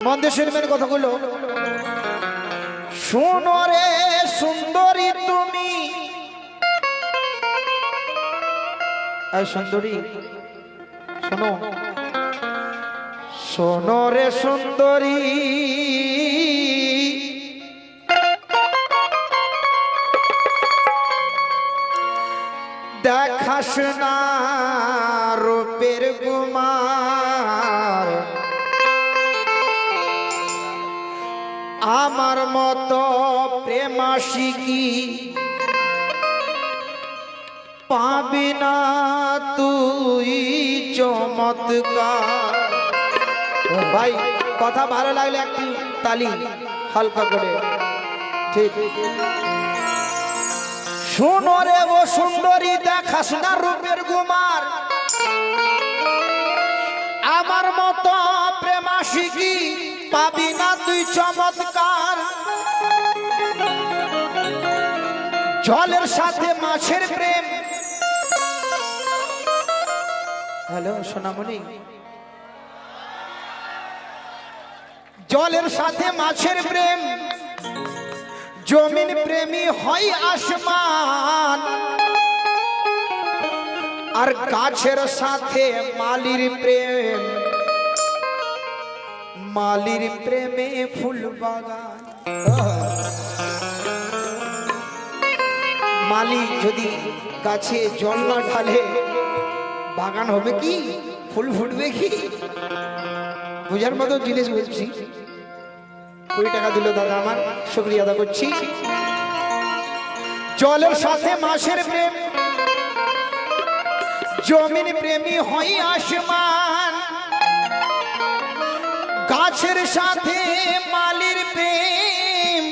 মন দিয়ে শুনবেন কথাগুলো। শোনো রে সুন্দরী তুমি। সুন্দরী, শোনো। শোনো রে সুন্দরী। দেখাস না রূপের কুমার আমার মতো প্রেমাশিকি পাবি না তুই চমৎকার? ভাই, কথা ভালো লাগলে একটি তালি হালকা করে। ঠিক। শোনো রে ও সুন্দরী দেখাস না রূপের কুমার আমার মতো প্রেমাশিকি পাবি না তুই চমৎকার। জলের সাথে মাছের প্রেম। হ্যালো, সোনামণি। জলের সাথে মাছের প্রেম। জমিন প্রেমী হয় আসমান। আর গাছের সাথে মালির প্রেম। মালির প্রেমে ফুল বাগান। মালি যদি গাছে জল না ঢালে, বাগান হবে কি? ফুল ফুটবে কি? বোঝার মতো জিনিস বলছি। কুড়ি টাকা দিল দাদা আমার, শুক্রিয়া আদা করছি। জলের সাথে মাসের প্রেম জমিন প্রেমী হয় আসমান গাছের সাথে মালির প্রেম।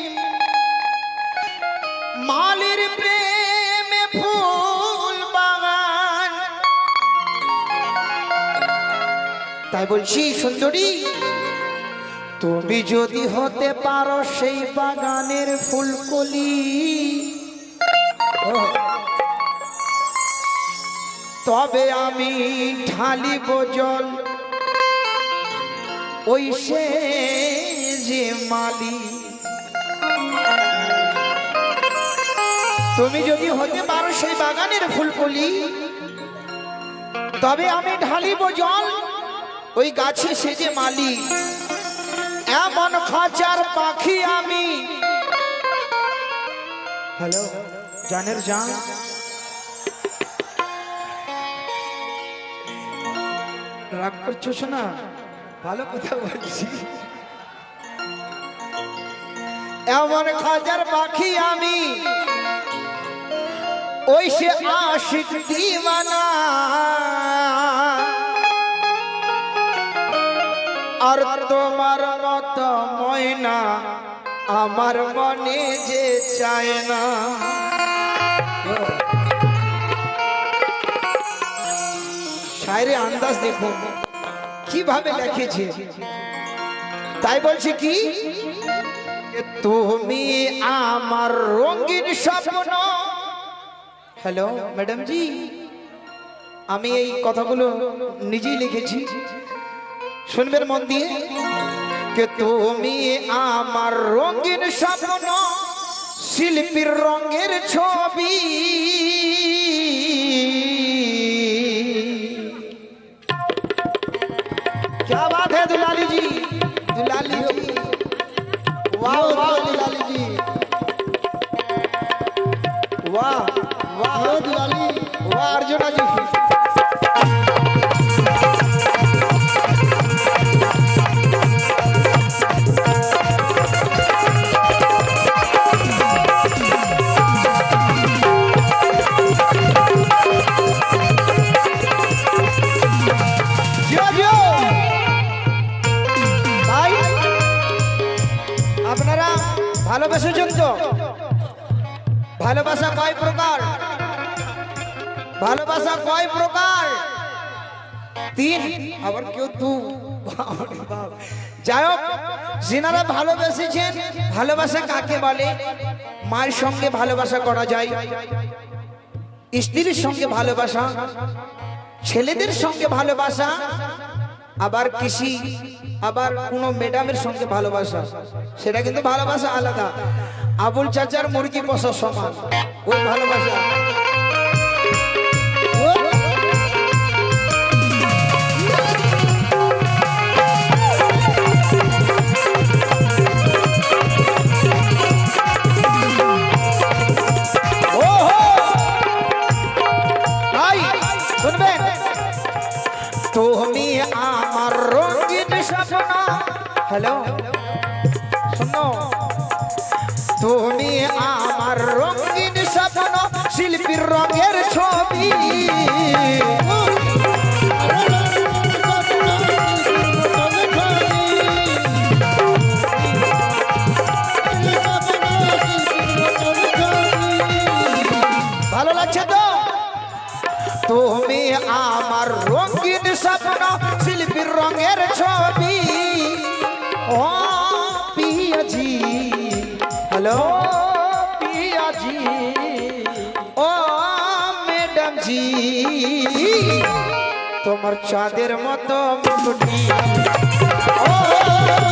মালির প্রেমে ফুল বাগান। তাই বলছি, সুন্দরী, তুমি যদি হতে পারো সেই বাগানের ফুলকলি। তবে আমি ঢালিব জল। ওই সে যে মালি তুমি যদি হতে পারো সেই বাগানের ফুলকলি, তবে আমি ঢালিব জল। ওই গাছে সেজে মালি এমন খাঁচার পাখি আমি। হ্যালো, জানের জান। রাগ করছ না ভালো কথা বলছি। এমন খাজার পাখি আমি, ওই সে আশিক দিওয়ানা। আর তোমার মত ময়না আমার মনে যে চায় না। শায়রে আন্দাজ দেখুন কীভাবে লিখেছে? তাই বলছি কি? তুমি আমার রঙিন স্বপ্ন। হ্যালো ম্যাডাম জি আমি এই কথাগুলো নিজেই লিখেছি। শুনবেন মন দিয়ে? কে তুমি আমার রঙিন স্বপ্ন, শিল্পীর রঙের ছবি। दुलाली जी वाह वाह दुलाली जी वाह वाह दुलाली वाह अर्जुना जी ভালোবাসা কয় প্রকার? ভালোবাসা কয় প্রকার? তিন। আবার কেউ বাপ। যাই হোক, যিনারা ভালোবেসেছেন, ভালোবাসা কাকে বলে? মায়ের সঙ্গে ভালোবাসা করা যায়। স্ত্রীর সঙ্গে ভালোবাসা, ছেলেদের সঙ্গে ভালোবাসা আবার কৃষি, আবার কোনো ম্যাডামের সঙ্গে ভালোবাসা, সেটা কিন্তু ভালোবাসা আলাদা। আবুল চাচার মুরগি পশা সমান ওই ভালোবাসা হ্যালো? শোনো। তুমি আমার রঙিন স্বপ্ন শিল্পীর রঙের ছবি। ম্যাডাম তোমার চাঁদের মতো মুকুটি ও